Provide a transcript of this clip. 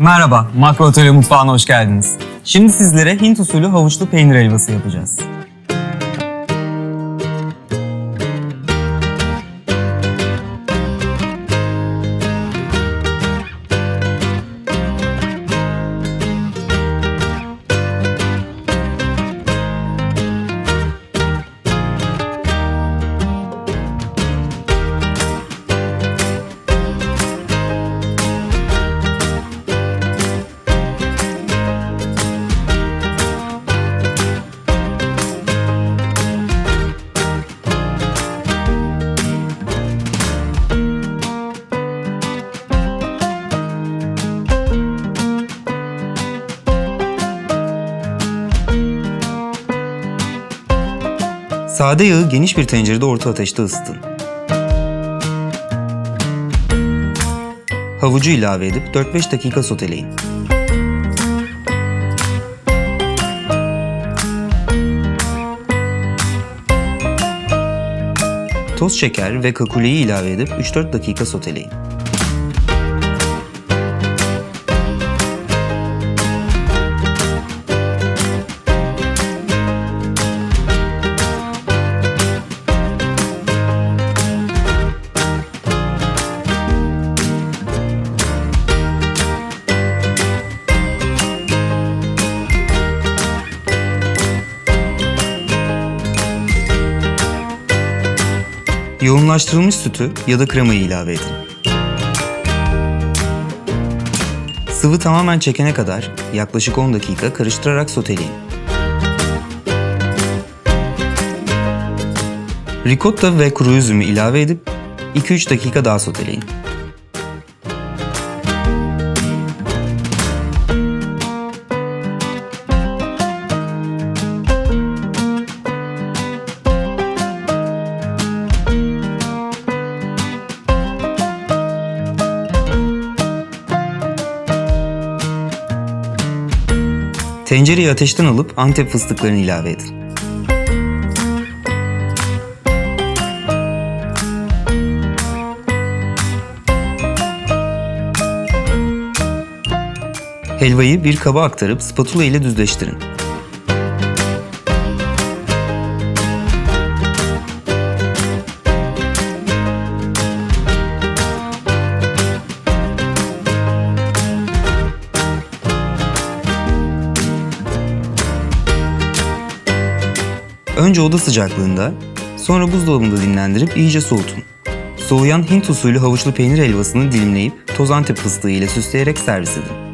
Merhaba, Makro Atölye Mutfağı'na hoş geldiniz. Şimdi sizlere Hint usulü havuçlu peynir helvası yapacağız. Sade yağı geniş bir tencerede orta ateşte ısıtın. Havucu ilave edip 4-5 dakika soteleyin. Toz şeker ve kakuleyi ilave edip 3-4 dakika soteleyin. Yoğunlaştırılmış sütü ya da kremayı ilave edin. Sıvı tamamen çekene kadar yaklaşık 10 dakika karıştırarak soteleyin. Ricotta ve kuru üzümü ilave edip 2-3 dakika daha soteleyin. Tencereyi ateşten alıp Antep fıstıklarını ilave edin. Helvayı bir kaba aktarıp spatula ile düzleştirin. Önce oda sıcaklığında, sonra buzdolabında dinlendirip iyice soğutun. Soğuyan Hint usulü havuçlu peynir helvasını dilimleyip toz antep fıstığı ile süsleyerek servis edin.